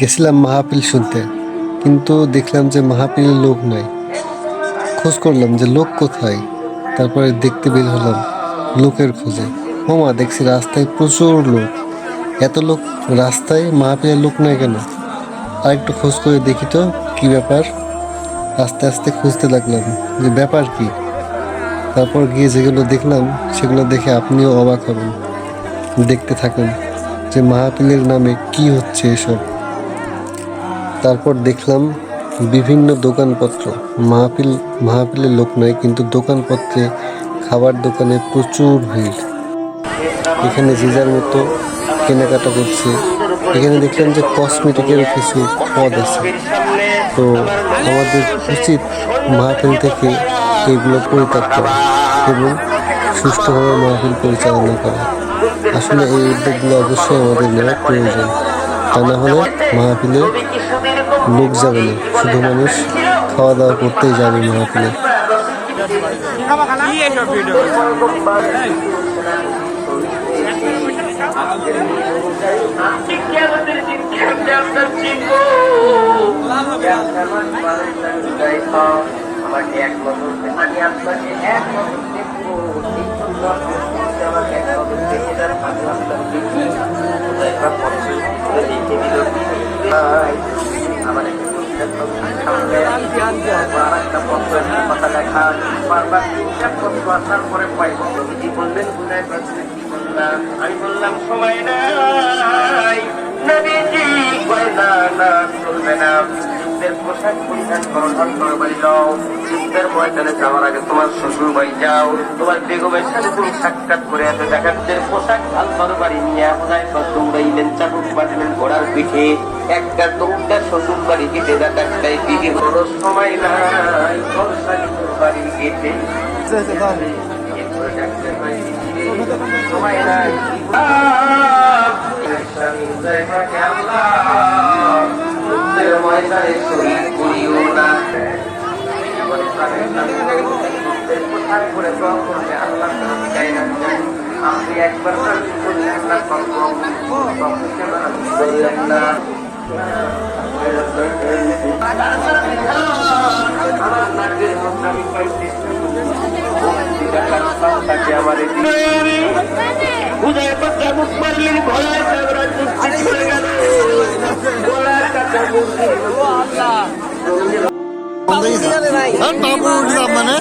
গেছিলাম মাহাপিল শুনতে, কিন্তু দেখলাম যে মাহাপিলের লোক নাই। খোঁজ করলাম যে লোক কোথায়, তারপরে দেখতে বের হলাম লোকের খোঁজে। মামা দেখছি রাস্তায় প্রচুর লোক। এত লোক রাস্তায় মাহাপিলের লোক নাই কেন? আর একটু খোঁজ করে দেখি তো, কি ব্যাপার? আস্তে আস্তে খুঁজতে লাগলাম যে ব্যাপার কি? তারপর গিয়ে যেগুলো দেখলাম, সেগুলো দেখে আপনিও অবাক হবেন। দেখতে থাকুন যে মাহাপিলের নামে কি হচ্ছে এসব। তারপর দেখলাম বিভিন্ন দোকানপত্র। মাহফিল, মাহফিলের লোক নয় কিন্তু দোকানপত্রে খাবার দোকানে প্রচুর ভিড়। এখানে যে যার মতো কেনাকাটা করছে। এখানে দেখলাম যে কসমেটিকের কিছু পদ আছে। তো আমাদের উচিত মাহফিল থেকে এগুলো পরিত্যাগ করা এবং সুষ্ঠুভাবে মাহফিল পরিচালনা করা। আসলে এই উদ্যোগগুলো অবশ্যই আমাদের নেওয়া প্রয়োজন। তা না হলে মাহফিলে লোক যাবে না। শুধু মানুষ খাওয়া দাওয়া করতেই যাবে মাহফিলে আমি আপনাকে এক বছর দেখব আমার একটা পত্র কথা লেখা বারবার তিনটা পত্র আসার পরে পাইব প্রভৃতি বললেন বুঝাই পারছে কি বললাম আমি বললাম সময় নাই নবীজি কয় না না চলবে না পোশাক পরিধান করো বাড়ি যাও ময়দানে যাওয়ার আগে তোমার শ্বশুর বাড়ি যাও। তোমার বেগমের সাথে তুমি সাক্ষাৎ করে এত পোশাক ভালো করো বাড়ি নিয়ে আপনায় দৌড়াইলেন চাবুক বাঁধলেন ঘোড়ার পিঠে। একটা দৌড়টা শ্বশুর বাড়ি গেটে ডাক্তাই দিদি বড় সময় নাই বর্ষালি বাড়ি গেটে। সময় নাই ময়দানে শরীর করিও না আপনি একবার উদয় পাত্রা মানে